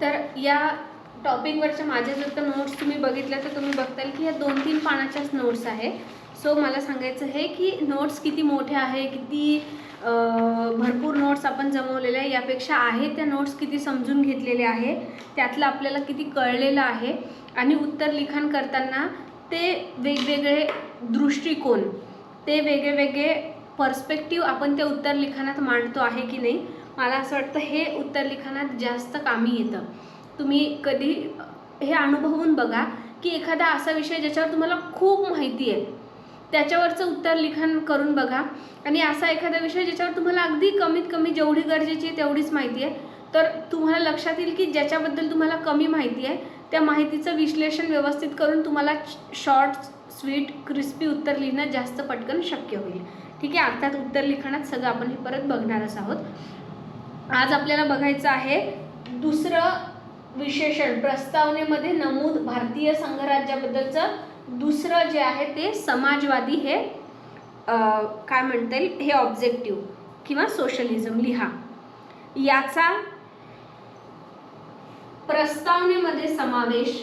तर या टॉपिकवरच्या माझ्या जर का नोट्स तुम्ही बघितल्या तर तुम्ही बघताल की या दोन तीन पानाच्याच नोट्स आहे सो मला सांगायचं आहे की नोट्स किती मोठे आहे किती भरपूर नोट्स आपण जमवलेले आहे यापेक्षा आहे त्या नोट्स किती समजून घेतलेले आहे त्यातलं आपल्याला किती कळलेलं आहे. आणि उत्तर लिखाण करताना ते वेगवेगळे दृष्टिकोन ते वेगळे वेगळे पर्स्पेक्टिव्ह आपण त्या उत्तर लिखाणात मांडतो आहे की नाही. मला असं वाटतं हे उत्तर लिखाणात जास्त कामी येतं. तुम्ही कधी हे अनुभवून बघा की एखादा असा विषय ज्याच्यावर तुम्हाला खूप माहिती आहे त्याच्यावरचं उत्तर लिखाण करून बघा. आणि असा एखादा विषय ज्याच्यावर तुम्हाला अगदी कमीत कमी जेवढी गरजेची आहे तेवढीच माहिती आहे. तर तुम्हाला लक्षात येईल की ज्याच्याबद्दल तुम्हाला कमी माहिती आहे त्या माहितीचं विश्लेषण व्यवस्थित करून तुम्हाला शॉर्ट स्वीट क्रिस्पी उत्तर लिहिणं जास्त पटकन शक्य होईल. ठीक आहे अर्थात उत्तर लिखाणात सगळं आपण हे परत बघणारच आहोत. आज आपल्याला बघायचं आहे दुसरं विशेषण प्रस्तावनेमध्ये नमूद भारतीय संघराज्याबद्दलचं दुसरं जे आहे ते समाजवादी हे काय म्हणता येईल? हे ऑब्जेक्टिव्ह किंवा सोशलिझम लिहा. याचा प्रस्तावनेमध्ये समावेश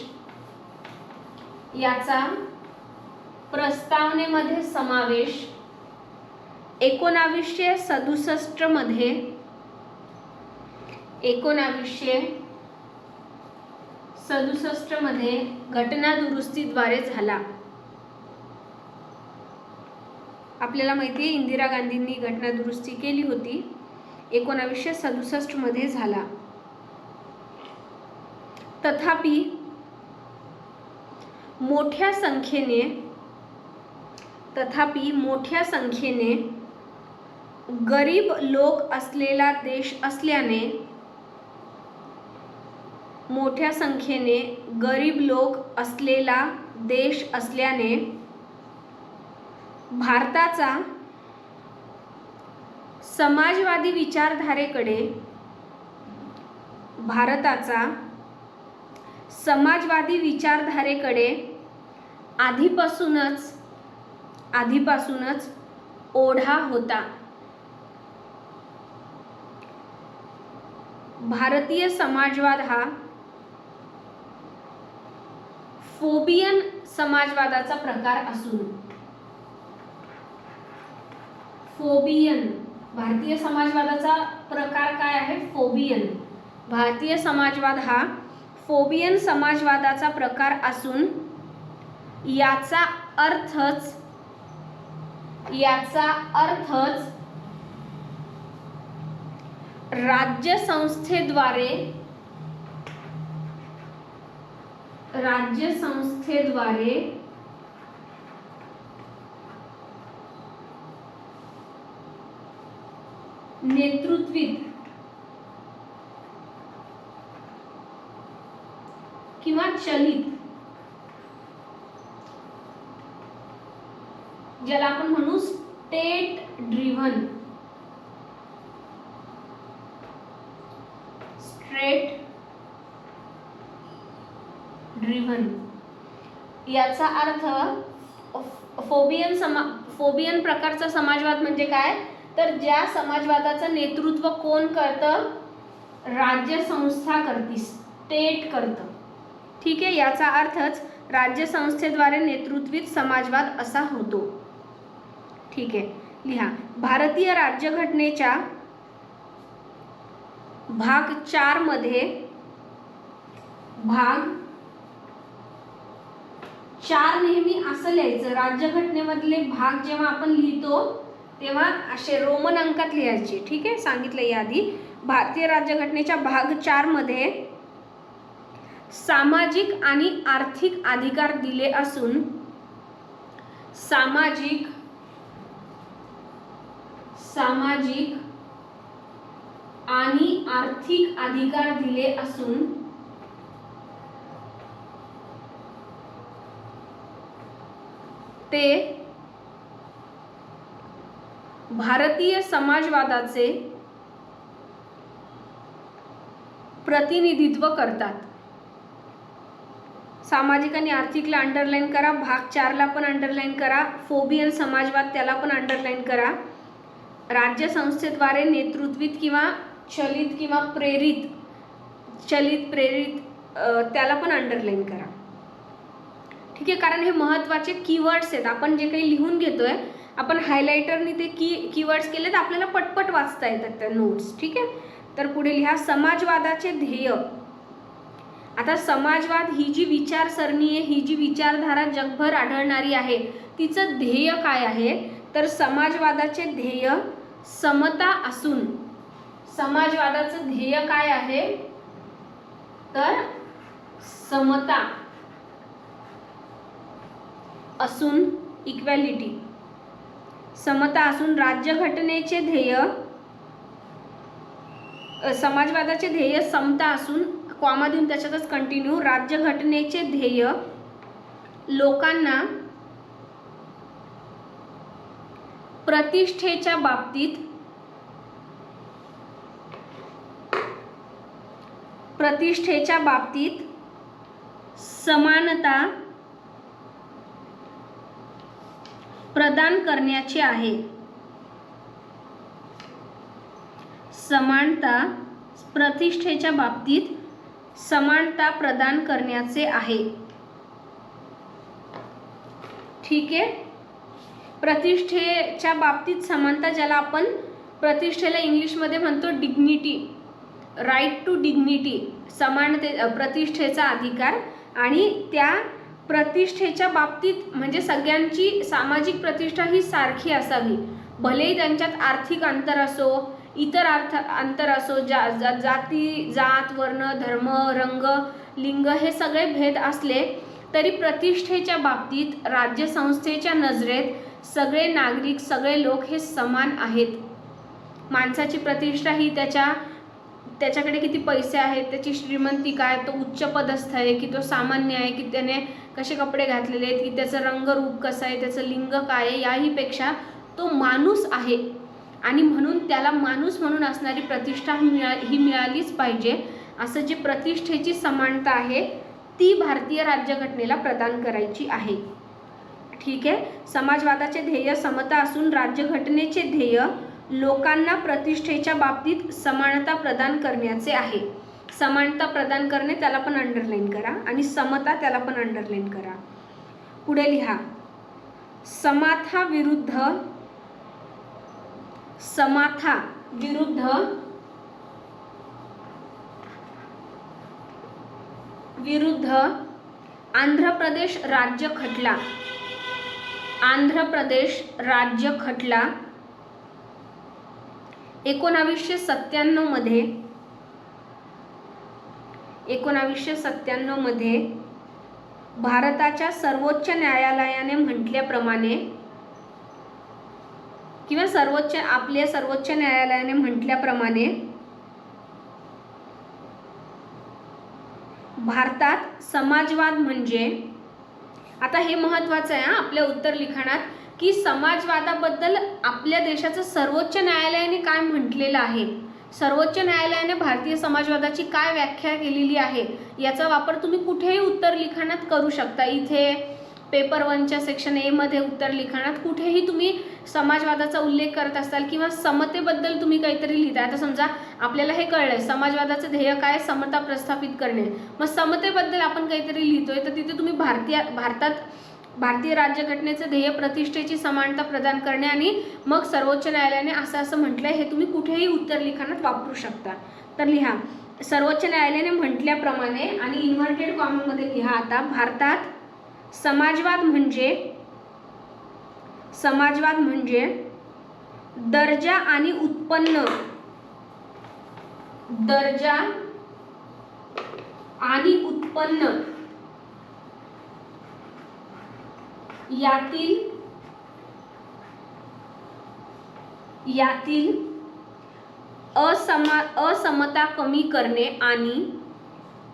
याचा प्रस्तावनेमध्ये समावेश एकोणावीसशे सदुसष्टमध्ये एकोणावीसशे सदुसष्टमध्ये घटना दुरुस्तीद्वारे झाला. आपल्याला माहिती आहे इंदिरा गांधींनी घटना दुरुस्ती केली होती. एकोणावीसशे सदुसष्टमध्ये झाला. तथापि मोठ्या संख्येने तथापि मोठ्या संख्येने गरीब लोक असलेला देश असल्याने मोठ्या संख्येने गरीब लोक असलेला देश असल्याने भारताचा समाजवादी विचारधारेकडे भारताचा समाजवादी विचारधारेकडे आधीपासूनच आधीपासूनच ओढा होता. भारतीय समाजवाद हा फोबियन समाजवादाचा प्रकार असून फोबियन भारतीय समाजवादाचा प्रकार काय आहे? फोबियन. भारतीय समाजवाद हा फोबियन समाजवादाचा प्रकार असून याचा अर्थच याचा अर्थच राज्यसंस्थेद्वारे राज्य संस्थेद्वारे नेतृत्वित किंवा चलित ज्याला आपण म्हणू स्टेट ड्रिव्हन ड्रिव्हन याचा अर्थ फोबियन समा फोबियन प्रकारचा समाजवाद म्हणजे काय? तर ज्या समाजवादाचं नेतृत्व कोण करतं? राज्य संस्था करते स्टेट करतं. ठीक आहे? याचा अर्थच राज्य संस्थेद्वारे नेतृत्वित समाजवाद असा होतो. ठीक आहे? लिहा. भारतीय राज्यघटनेच्या भाग चारमध्ये भाग चार नेहमी असं लिहायचं. राज्यघटनेमधले भाग जेव्हा आपण लिहितो तेव्हा असे रोमन अंकात लिहायचे. ठीक आहे? सांगितलं याआधी. भारतीय राज्यघटनेच्या भाग चारमध्ये सामाजिक आणि आर्थिक अधिकार दिले असून सामाजिक सामाजिक आणि आर्थिक अधिकार दिले असून ते भारतीय समाजवादाचे प्रतिनिधित्व करतात. सामाजिक आणि आर्थिकला अंडरलाईन करा भाग चारला पण अंडरलाईन करा फोबियन समाजवाद त्याला पण अंडरलाईन करा. राज्य संस्थेद्वारे नेतृत्वित किंवा चलित किंवा प्रेरित चलित प्रेरित त्याला पण अंडरलाईन करा. ठीक आहे कारण हे महत्त्वाचे कीवर्ड्स आहेत. आपण जे काही लिहून घेतो आहे आपण हायलायटरनी ते की कीवर्ड्स केले तर आपल्याला पटपट वाचता येतात त्या नोट्स ठीक आहे? तर पुढे लिहा समाजवादाचे ध्येय. आता समाजवाद ही जी विचारसरणी आहे ही जी विचारधारा जगभर आढळणारी आहे तिचं ध्येय काय आहे? तर समाजवादाचे ध्येय समता असून. समाजवादाचं ध्येय काय आहे? तर समता. असून इक्वॅलिटी समता असून राज्यघटनेचे ध्येय समाजवादाचे ध्येय समता असून कॉमा देऊन त्याच्यातच कंटिन्यू राज्यघटनेचे ध्येय लोकांना प्रतिष्ठेच्या बाबतीत प्रतिष्ठेच्या बाबतीत समानता प्रदान करण्याचे आहे. समानता प्रतिष्ठेच्या बाबतीत समानता प्रदान करण्याचे आहे. ठीक आहे? प्रतिष्ठेच्या बाबतीत समानता ज्याला आपण प्रतिष्ठेला इंग्लिशमध्ये म्हणतो डिग्निटी राईट टू डिग्निटी समानते प्रतिष्ठेचा अधिकार आणि त्या प्रतिष्ठेच्या बाबतीत म्हणजे सगळ्यांची सामाजिक प्रतिष्ठा ही सारखी असावी. भलेही त्यांच्यात आर्थिक अंतर असो इतर अर्थ अंतर असो जा जा जाती जात वर्ण धर्म रंग लिंग हे सगळे भेद असले तरी प्रतिष्ठेच्या बाबतीत राज्यसंस्थेच्या नजरेत सगळे नागरिक सगळे लोक हे समान आहेत. माणसाची प्रतिष्ठा ही त्याच्या त्याच्याकडे किती पैसे आहेत त्याची श्रीमंती काय तो उच्च पदस्थ आहे की तो सामान्य आहे की त्याने कसे कपडे घातलेले आहेत की त्याचं रंगरूप कसं आहे त्याचं लिंग काय आहे याहीपेक्षा तो माणूस आहे. आणि म्हणून त्याला माणूस म्हणून असणारी प्रतिष्ठा ही मिळा ही मिळालीच पाहिजे. असं जी प्रतिष्ठेची समानता आहे ती भारतीय राज्यघटनेला प्रदान करायची आहे. ठीक आहे? समाजवादाचे ध्येय समता असून राज्यघटनेचे ध्येय लोकांना प्रतिष्ठेच्या बाबतीत समानता प्रदान करण्याचे आहे. समानता प्रदान करणे त्याला पण अंडरलाईन करा आणि समता त्याला पण अंडरलाईन करा. पुढे लिहा. समाथा विरुद्ध समाथा विरुद्ध विरुद्ध आंध्र प्रदेश राज्य खटला. आंध्र प्रदेश राज्य खटला. एकोणावीसशे सत्त्याण्णवमध्ये एकोणावीसशे सत्त्याण्णवमध्ये भारताच्या सर्वोच्च न्यायालयाने म्हटल्याप्रमाणे किंवा सर्वोच्च आपल्या सर्वोच्च न्यायालयाने म्हटल्याप्रमाणे भारतात समाजवाद म्हणजे आता हे महत्त्वाचं आहे आपल्या उत्तर लिखाणात की समाजवादाबद्दल आपल्या देशाचं सर्वोच्च न्यायालयाने काय म्हटलेलं आहे? सर्वोच्च न्यायालयाने भारतीय समाजवादाची काय व्याख्या केलेली आहे? याचा वापर तुम्ही कुठेही उत्तर लिखाणात करू शकता. इथे पेपर वनच्या सेक्शन एमध्ये उत्तर लिखाणात कुठेही तुम्ही समाजवादाचा उल्लेख करत असाल किंवा समतेबद्दल तुम्ही काहीतरी लिहिताय. आता समजा आपल्याला हे कळलंय समाजवादाचं ध्येय काय समता प्रस्थापित करणे. मग समतेबद्दल आपण काहीतरी लिहितोय तर तिथे तुम्ही भारतीय भारतात भारतीय राज्यघटनेचं ध्येय प्रतिष्ठेची समानता प्रदान करणे आणि मग सर्वोच्च न्यायालयाने असं असं म्हटलंय हे तुम्ही कुठेही उत्तर लिखाणात वापरू शकता. तर लिहा. सर्वोच्च न्यायालयाने म्हटल्याप्रमाणे आणि इन्व्हर्टेड कॉममध्ये लिहा आता भारतात समाजवाद म्हणजे समाजवाद म्हणजे दर्जा आणि उत्पन्न. दर्जा आणि उत्पन्न. यातील यातील असमा असमता कमी करणे आणि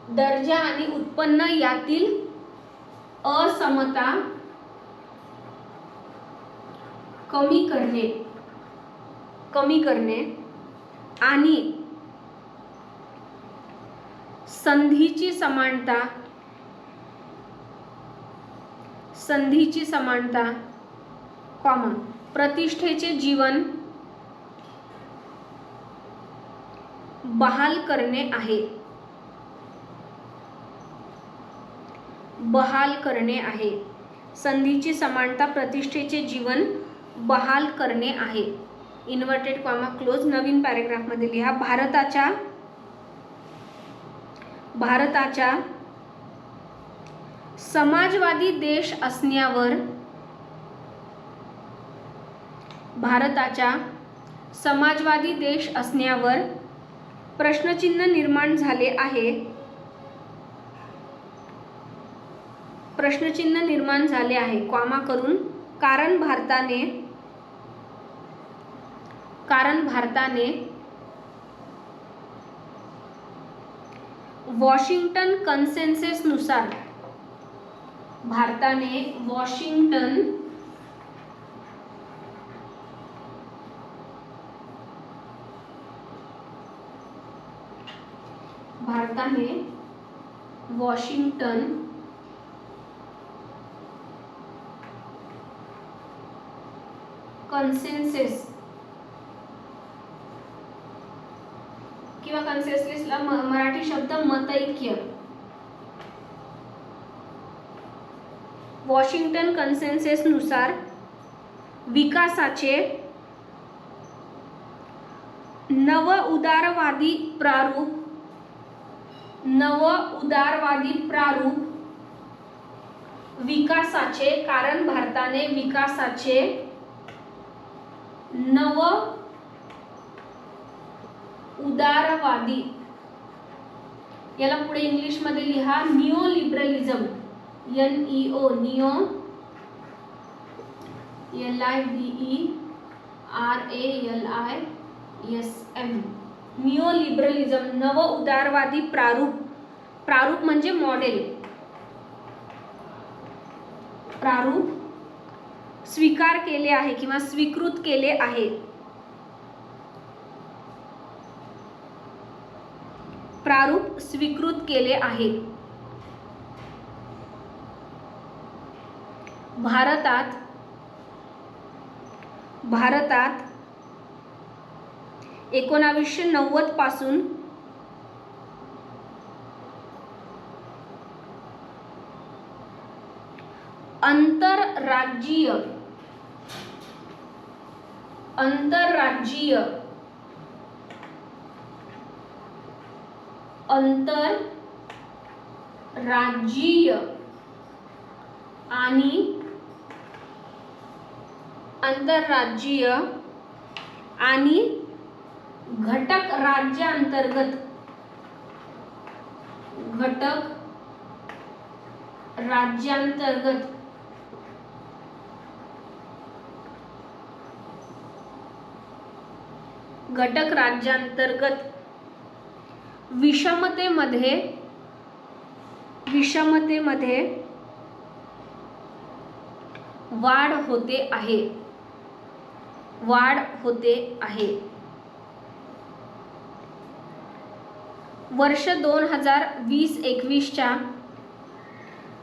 दर्जा आणि उत्पन्न यातील असमता कमी करणे कमी करणे आणि संधीची समानता संधीची समानता कॉमन प्रतिष्ठेचे जीवन बहाल करणे आहे. बहाल करणे आहे. संधीची समानता प्रतिष्ठेचे जीवन बहाल करणे आहे. इन्व्हर्टेड कॉमा क्लोज नवीन पॅरेग्राफमध्ये लिहा. भारताच्या भारताच्या समाजवादी देश असण्यावर भारताच्या समाजवादी देश असण्यावर प्रश्नचिन्ह निर्माण झाले आहे. प्रश्नचिन्ह निर्माण झाले आहे. क्वामा करून कारण भारताने कारण भारताने वॉशिंग्टन कन्सेन्सेसनुसार भारताने वॉशिंग्टन भारताने वॉशिंग्टन कन्सेन्सेस किंवा कन्सेन्सेसला मराठी शब्द मतैक्य. वॉशिंग्टन कन्सेन्सेसनुसार विकासाचे नव उदारवादी प्रारूप नव उदारवादी प्रारूप विकासाचे कारण भारताने विकासाचे नव उदारवादी याला पुढे इंग्लिशमध्ये लिहा neo liberalism N E O neo L I V E R A L I S M neo liberalism नव उदारवादी प्रारूप. प्रारूप म्हणजे मॉडेल प्रारूप स्वीकार केले आहे किंवा स्वीकृत केले आहे. प्रारूप स्वीकृत केले आहे. भारतात भारतात एकोणावीसशे नव्वदपासून आंतरराज्यीय आंतरराज्यीय अंतर राज्यीय आणि आंतरराज्यीय आणि घटक राज्यांतर्गत. घटक राज्यांतर्गत. घटक राज्यांतर्गत. विषमतेमध्ये विषमतेमध्ये वाढ होते आहे. वाढ होते आहे. वर्ष दोन हजार वीस एकवीसच्या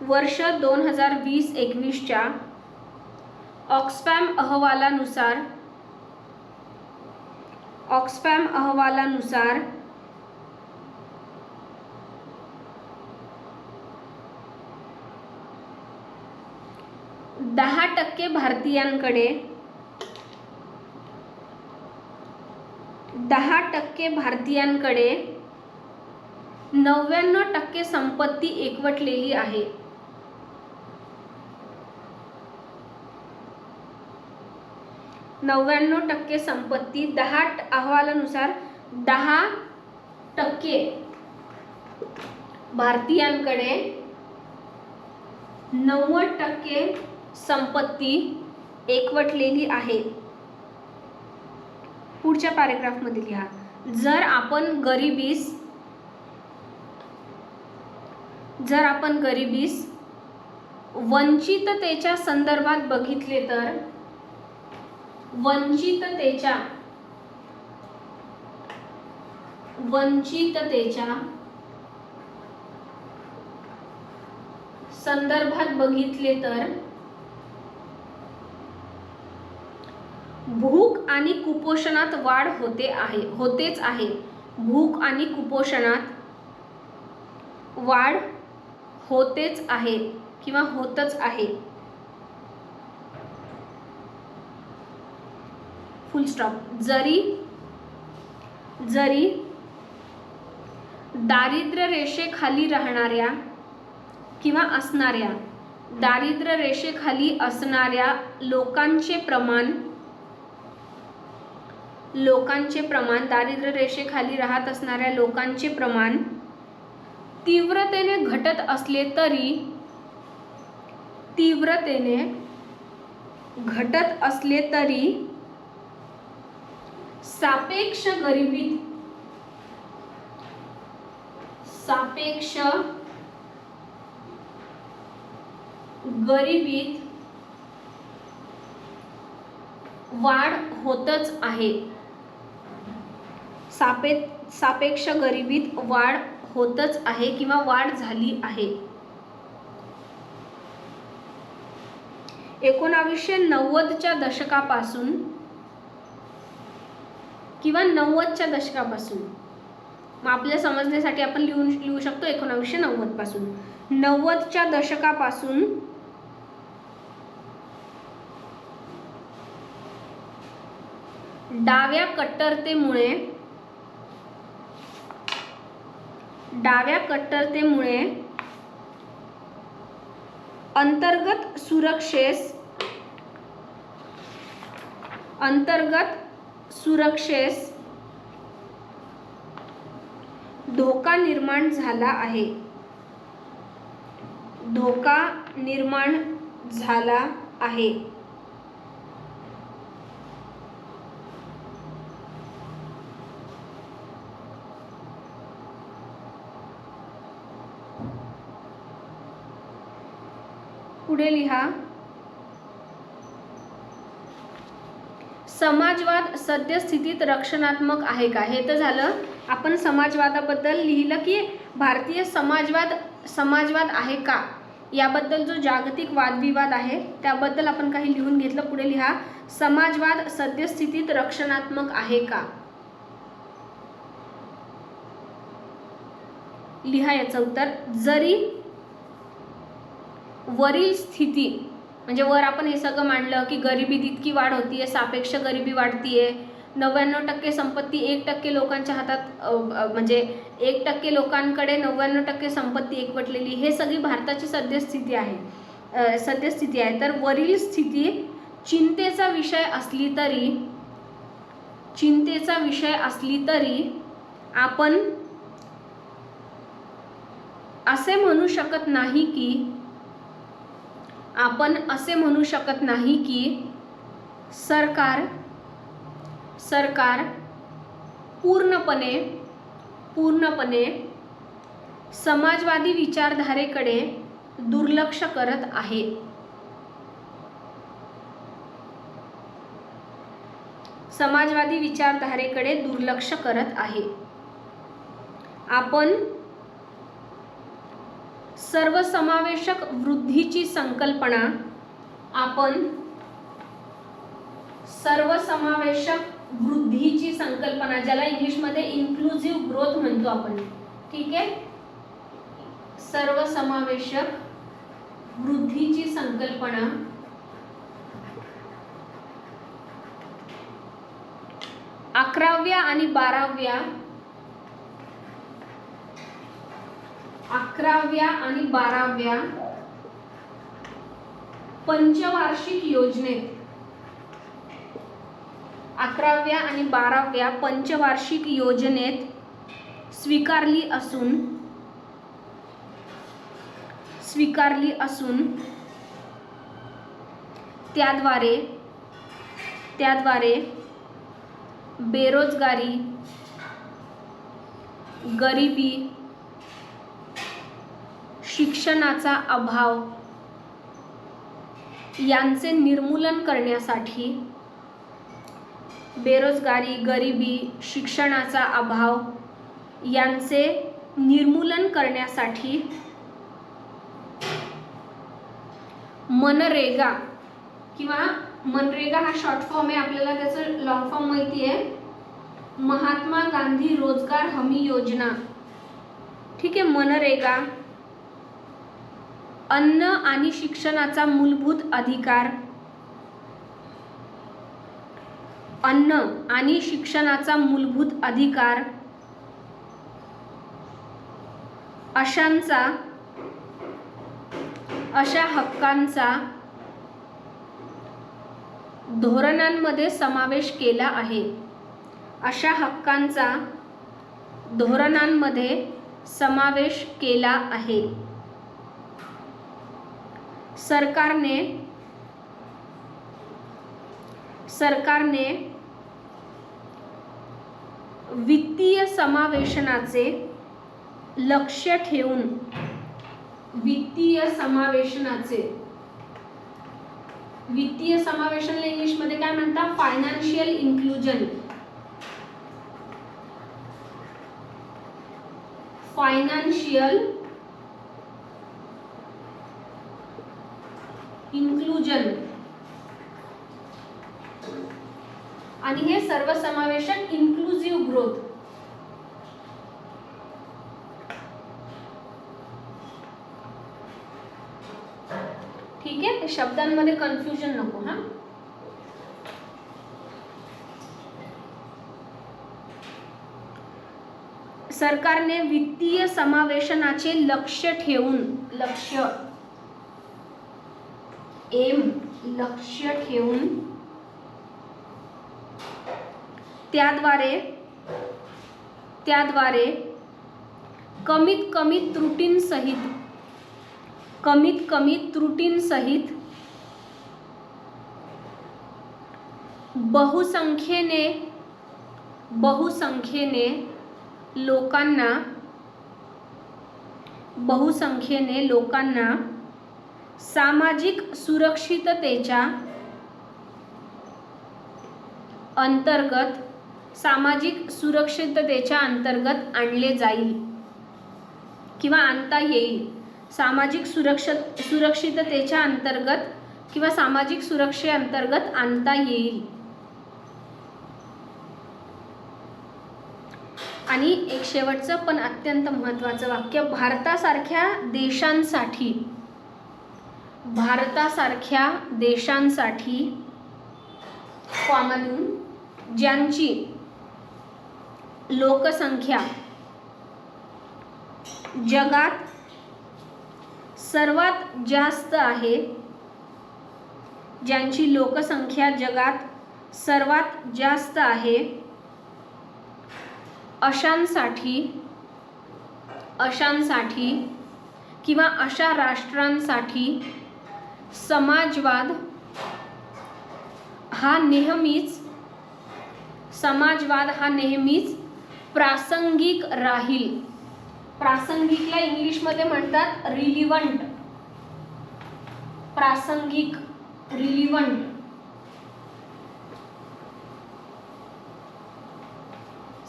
वर्ष दोन हजार वीस एकवीसच्या ऑक्सफॅम अहवालानुसार ऑक्सफॅम अहवालानुसार दहा टक्के भारतीयांकडे दहा टक्के भारतीयांकडे नव्याण्णव टक्के संपत्ती एकवटलेली आहे. नव्याण्णव टक्के संपत्ती दहा अहवालानुसार दहा टक्के भारतीयांकडे नव्वद टक्के संपत्ती एकवटलेली आहे. पुढच्या पॅरेग्राफमध्ये लिहा. जर आपण गरिबीस जर आपण गरिबीस वंचिततेच्या संदर्भात बघितले तर वंचिततेच्या वंचिततेच्या संदर्भात बघितले तर भूक आणि कुपोषणात वाढ होते आहे होतेच आहे. भूक आणि कुपोषणात वाढ होतेच आहे किंवा होतच आहे. फुल स्टॉप जरी जरी दारिद्र्य रेषेखाली राहणाऱ्या किंवा असणाऱ्या दारिद्र्य रेषेखाली असणाऱ्या लोकांचे प्रमाण लोकांचे प्रमाण दारिद्र्य रेषेखाली राहत असणाऱ्या लोकांचे प्रमाण तीव्रतेने घटत असले तरी तीव्रतेने घटत असले तरी सापेक्ष गरिबीत सापेक्ष गरिबीत वाढ होतच आहे. सापे सापेक्ष गरिबीत वाढ होतच आहे किंवा वाढ झाली आहे. एकोणावीसशे नव्वदच्या दशकापासून किंवा नव्वदच्या दशकापासून. मग आपल्या समजण्यासाठी आपण लिहून लिहू शकतो एकोणावीसशे नव्वदपासून नव्वदच्या दशकापासून डाव्या कट्टरतेमुळे डाव्या कट्टरतेमुळे अंतर्गत सुरक्षेस अंतर्गत सुरक्षेस धोका निर्माण झाला आहे. धोका निर्माण झाला आहे. पुढे लिहा. समाजवाद सद्यस्थितीत रक्षणात्मक आहे का? हे तर झालं. आपण समाजवादाबद्दल लिहिलं की भारतीय समाजवाद समाजवाद आहे का? याबद्दल जो जागतिक वादविवाद आहे त्याबद्दल आपण काही लिहून घेतलं. पुढे लिहा. समाजवाद सद्यस्थितीत रक्षणात्मक आहे का? लिहा याचं उत्तर. जरी वरील स्थिती म्हणजे वर आपण हे सगळं मांडलं की गरिबी तितकी वाढ होतीये सापेक्ष गरिबी वाढतीये नव्याण्णव टक्के संपत्ती एक टक्के लोकांच्या हातात म्हणजे एक टक्के लोकांकडे नव्याण्णव टक्के संपत्ती एकवटलेली हे सगळी भारताची सद्यस्थिती आहे. सद्यस्थिती आहे. तर वरील स्थिती चिंतेचा विषय असली तरी चिंतेचा विषय असली तरी आपण असे म्हणू शकत नाही की आपण असे म्हणू शकत नाही की सरकार सरकार पूर्णपणे पूर्णपणे समाजवादी विचारधारेकडे दुर्लक्ष करत आहे. समाजवादी विचारधारेकडे दुर्लक्ष करत आहे. आपण सर्वसमावेशक वृद्धीची संकल्पना आपण सर्वसमावेशक वृद्धीची संकल्पना ज्याला इंग्लिशमध्ये इन्क्लुझिव्ह ग्रोथ म्हणतो आपण ठीक आहे? सर्वसमावेशक वृद्धीची संकल्पना अकराव्या आणि बाराव्या अकराव्या आणि बाराव्या पंचवार्षिक योजनेत अकराव्या आणि बाराव्या पंचवार्षिक योजनेत स्वीकारली असून स्वीकारली असून त्याद्वारे त्याद्वारे बेरोजगारी गरिबी शिक्षणाचा अभाव. यांचे निर्मूलन करण्यासाठी बेरोजगारी गरिबी शिक्षणाचा अभाव यांचे निर्मूलन करण्यासाठी मनरेगा किंवा मनरेगा हा शॉर्ट फॉर्म आहे. आपल्याला त्याचं लॉंग फॉर्म माहिती आहे. महात्मा गांधी रोजगार हमी योजना. ठीक आहे मनरेगा. अन्न आणि शिक्षणाचा मूलभूत अधिकार. अन्न आणि शिक्षणाचा मूलभूत अधिकार. अशांचा अशा हक्कांचा धोरणांमध्ये समावेश केला आहे. अशा हक्कांचा धोरणांमध्ये समावेश केला आहे. सरकारने सरकारने वित्तीय समावेशनाचे लक्ष ठेवून वित्तीय समावेशनाचे वित्तीय समावेशनला इंग्लिशमध्ये काय म्हणतात? फायनान्शियल इन्क्लुजन फायनान्शियल इन्क्लुजन आणि हे सर्वसमावेशक इन्क्लुझिव्ह ग्रोथ ठीक आहे? शब्दांमध्ये कन्फ्युजन नको हा? सरकारने वित्तीय समावेशनाचे लक्ष ठेवून लक्ष एम लक्ष्य ठेवून त्याद्वारे त्याद्वारे कमीत कमी त्रुटींसहित कमीत कमी त्रुटींसहित बहुसंख्येने बहुसंख्येने लोकांना बहुसंख्येने लोकांना सामाजिक सुरक्षिततेच्या अंतर्गत सामाजिक सुरक्षिततेच्या अंतर्गत आणले जाईल किंवा आणता येईल. सामाजिक सुरक्ष सुरक्षिततेच्या अंतर्गत किंवा सामाजिक सुरक्षेअंतर्गत आणता येईल. आणि एक शेवटचं पण अत्यंत महत्त्वाचं वाक्य भारतासारख्या देशांसाठी भारतासारख्या देशांसाठी कॉमा देऊन ज्यांची लोकसंख्या जगात सर्वात जास्त आहे ज्यांची लोकसंख्या जगात सर्वात जास्त आहे अशांसाठी अशांसाठी किंवा अशा राष्ट्रांसाठी समाजवाद हा नेहमीच समाजवाद हा नेहमीच प्रासंगिक राहील. प्रासंगिकला इंग्लिशमध्ये म्हणतात रिलिव्हंट प्रासंगिक रिलिव्हंट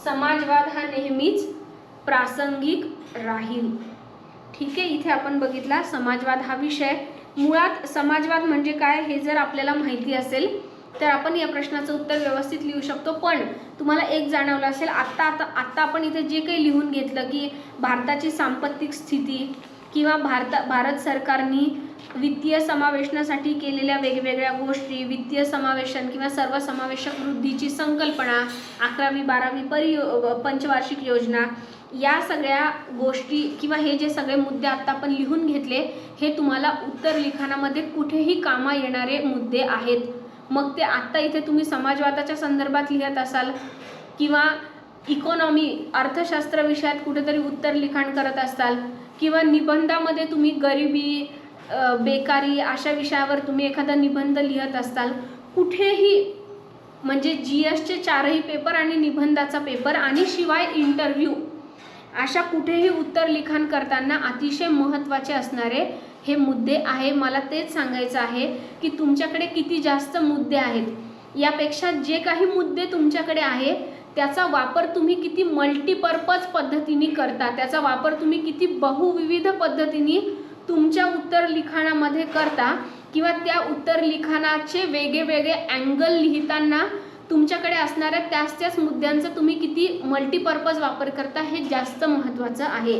समाजवाद हा नेहमीच प्रासंगिक राहील. ठीक आहे इथे आपण बघितला समाजवाद हा विषय. मुळात समाजवाद म्हणजे काय हे जर आपल्याला माहिती असेल तर आपण या प्रश्नाचं उत्तर व्यवस्थित लिहू शकतो. पण तुम्हाला एक जाणवलं असेल आत्ता आता आत्ता आपण इथे जे काही लिहून घेतलं की भारताची सांपत्तिक स्थिती किंवा भारता भारत सरकारनी वित्तीय समावेशनासाठी केलेल्या वेगवेगळ्या गोष्टी वित्तीय समावेशन किंवा सर्वसमावेशक वृद्धीची संकल्पना अकरावी बारावी परि पंचवार्षिक योजना या सगळ्या गोष्टी किंवा हे जे सगळे मुद्दे आत्ता आपण लिहून घेतले हे तुम्हाला उत्तर लिखाणामध्ये कुठेही कामा येणारे मुद्दे आहेत. मग ते आत्ता इथे तुम्ही समाजवादाच्या संदर्भात लिहत असाल किंवा इकॉनॉमी अर्थशास्त्र विषयात कुठेतरी उत्तर लिखाण करत असाल किंवा निबंधामध्ये तुम्ही गरिबी बेकारी अशा विषयावर तुम्ही एखादा निबंध लिहत असाल कुठेही म्हणजे जी एसचे चारही पेपर आणि निबंधाचा पेपर आणि शिवाय इंटरव्ह्यू अशा कुठेही उत्तर लिखाण करताना अतिशय महत्त्वाचे असणारे हे मुद्दे आहे. मला तेच सांगायचं आहे की तुमच्याकडे किती जास्त मुद्दे आहेत. यापेक्षा जे काही मुद्दे तुमच्याकडे आहे त्याचा वापर तुम्ही किती मल्टीपर्पज पद्धतीने करता त्याचा वापर तुम्ही किती बहुविविध पद्धतीने तुमच्या उत्तर लिखाणामध्ये करता किंवा त्या उत्तर लिखाणाचे वेगळे वेगळे अँगल लिहिताना तुमच्याकडे असणाऱ्या त्याच त्याच मुद्द्यांचा तुम्ही किती मल्टीपर्पज वापर करता हे जास्त महत्त्वाचं आहे.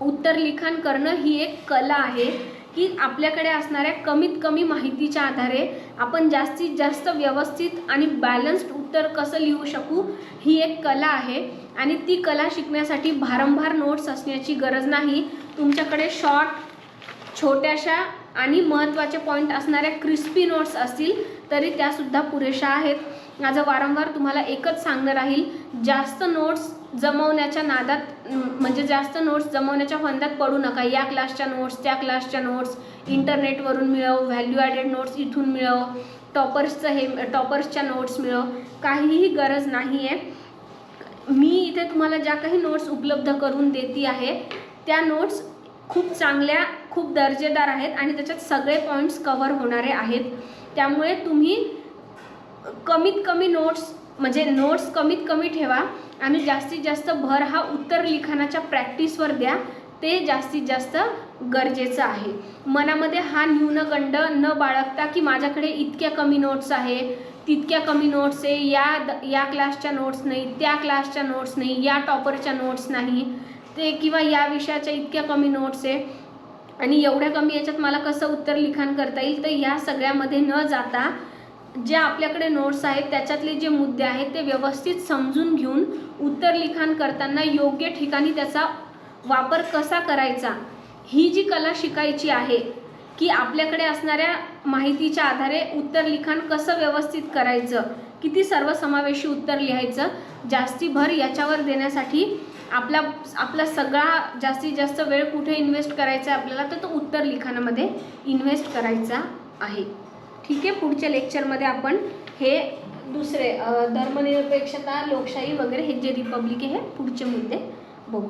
उत्तर लिखाण करणं ही एक कला आहे. की आपल्याकडे असणाऱ्या कमीत कमी माहितीच्या आधारे आपण जास्तीत जास्त व्यवस्थित आणि बॅलन्स्ड उत्तर कसं लिहू शकू ही एक कला आहे. आणि ती कला शिकण्यासाठी भारंभार नोट्स असण्याची गरज नाही. तुमच्याकडे शॉर्ट छोट्याशा आणि महत्त्वाचे पॉईंट असणाऱ्या क्रिस्पी नोट्स असतील तरी त्यासुद्धा पुरेशा आहेत. माझं वारंवार तुम्हाला एकच सांगणं राहील जास्त नोट्स जमवण्याच्या नादात म्हणजे जास्त नोट्स जमवण्याच्या फंदात पडू नका. या क्लासच्या नोट्स त्या क्लासच्या नोट्स इंटरनेटवरून मिळव व्हॅल्यू ॲडेड नोट्स इथून मिळव टॉपर्सचं हे टॉपर्सच्या नोट्स मिळव. काहीही गरज नाही आहे मी इथे तुम्हाला ज्या काही नोट्स उपलब्ध करून देते आहे त्या नोट्स खूप चांगल्या खूप दर्जेदार आहेत आणि त्याच्यात सगळे पॉईंट्स कवर होणारे आहेत. त्यामुळे तुम्ही कमीत कमी नोट्स म्हणजे नोट्स कमीत कमी ठेवा आणि जास्तीत जास्त भर हा उत्तर लिखाणाच्या प्रॅक्टिसवर द्या. ते जास्तीत जास्त गरजेचं आहे. मनामध्ये हा न्यूनगंड न बाळगता की माझ्याकडे इतक्या कमी नोट्स आहे तितक्या कमी नोट्स आहे या द या क्लासच्या नोट्स नाही त्या क्लासच्या नोट्स नाही या टॉपरच्या नोट्स नाही ते किंवा या विषयाच्या इतक्या कमी नोट्स आहे. आणि एवढ्या कमी याच्यात मला कसं उत्तर लिखाण करता येईल? तर या सगळ्यामध्ये न जाता ज्या आपल्याकडे नोट्स आहेत त्याच्यातले जे मुद्दे आहेत ते व्यवस्थित समजून घेऊन उत्तर लिखाण करताना योग्य ठिकाणी त्याचा वापर कसा करायचा? ही जी कला शिकायची आहे की आपल्याकडे असणाऱ्या माहितीच्या आधारे उत्तर लिखाण कसं व्यवस्थित करायचं? किती सर्वसमावेशी उत्तर लिहायचं? जास्ती भर याच्यावर देण्यासाठी आपला आपला सगळा जास्तीत जास्त वेळ कुठे इन्व्हेस्ट करायचा आहे आपल्याला तर तो उत्तर लिखाणामध्ये इन्व्हेस्ट करायचा आहे. ठीक आहे पुढच्या लेक्चरमध्ये आपण हे दुसरे धर्मनिरपेक्षता लोकशाही वगैरे हे जे रिपब्लिक आहे हे पुढचे मुद्दे बघू.